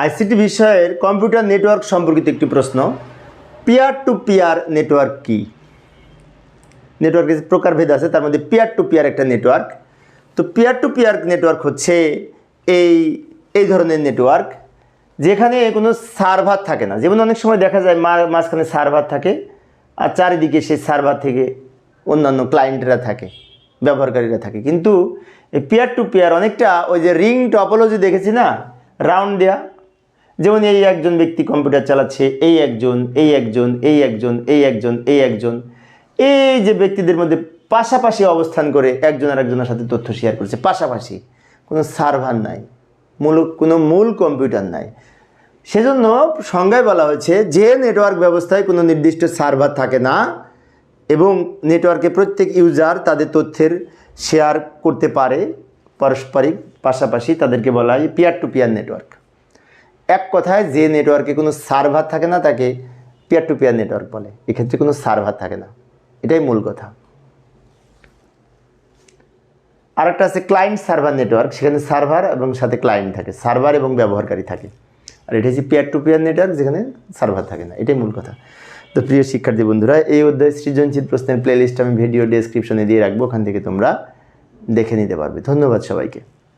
ICT বিষয়ের computer network সম্পর্কিত একটি প্রশ্ন। পিয়ার টু পিয়ার নেটওয়ার্ক কি? নেটওয়ার্কের যে প্রকারভেদ আছে, তার মধ্যে পিয়ার টু পিয়ার একটা নেটওয়ার্ক। তো পিয়ার টু পিয়ার নেটওয়ার্ক হচ্ছে এই এই ধরনের নেটওয়ার্ক, যেখানে কোনো সার্ভার থাকে না। যেমন অনেক সময় দেখা যায় মাঝখানে সার্ভার থাকে আর চারিদিকে সেই সার্ভার থেকে অন্যান্য ক্লায়েন্টরা থাকে, ব্যবহারকারীরা থাকে। কিন্তু এই পিয়ার টু পিয়ার অনেকটা ওই যে রিং টপোলজি দেখেছি না? রাউন্ড দেয়া। যেমন এই একজন ব্যক্তি কম্পিউটার চালাচ্ছে, এই একজন এই একজন এই একজন এই একজন এই একজন। এই যে ব্যক্তিদের মধ্যে পাশাপাশি অবস্থান করে একজন আর একজনের সাথে তথ্য শেয়ার করছে, পাশাপাশি। কোনো সার্ভার নাই, মূল কোনো মূল কম্পিউটার নাই। সেজন্য সংজ্ঞায় বলা হয়েছে, যে নেটওয়ার্ক ব্যবস্থায় কোনো নির্দিষ্ট সার্ভার থাকে না এবং নেটওয়ার্কে প্রত্যেক ইউজার তাদের তথ্যের শেয়ার করতে পারে, পারস্পরিক, পাশাপাশি তাদেরকে বলা হয় পিয়ার টু পিয়ার নেটওয়ার্ক এক কথায় যে নেটওয়ার্কে কোনো সার্ভার থাকে না, তাকে পিয়ার টু পিয়ার নেটওয়ার্ক বলে। এক্ষেত্রে কোনো সার্ভার থাকে না। এটাই মূল কথা। আরেকটা আছে ক্লায়েন্ট সার্ভার নেটওয়ার্ক সেখানে সার্ভার এবং সাথে ক্লায়েন্ট থাকে। সার্ভার এবং ব্যবহারকারী থাকে। আর এটা হচ্ছে পিয়ার টু পিয়ার নেটওয়ার্ক যেখানে সার্ভার থাকে না। এটাই মূল কথা। তো প্রিয় শিক্ষার্থী বন্ধুরা, এই অধ্যায় সৃজনশীল প্রশ্নের প্লেলিস্ট আমি ভিডিও ডেসক্রিপশনে দিয়ে রাখব। ওখান থেকে তোমরা দেখে নিতে পারবে। ধন্যবাদ সবাইকে।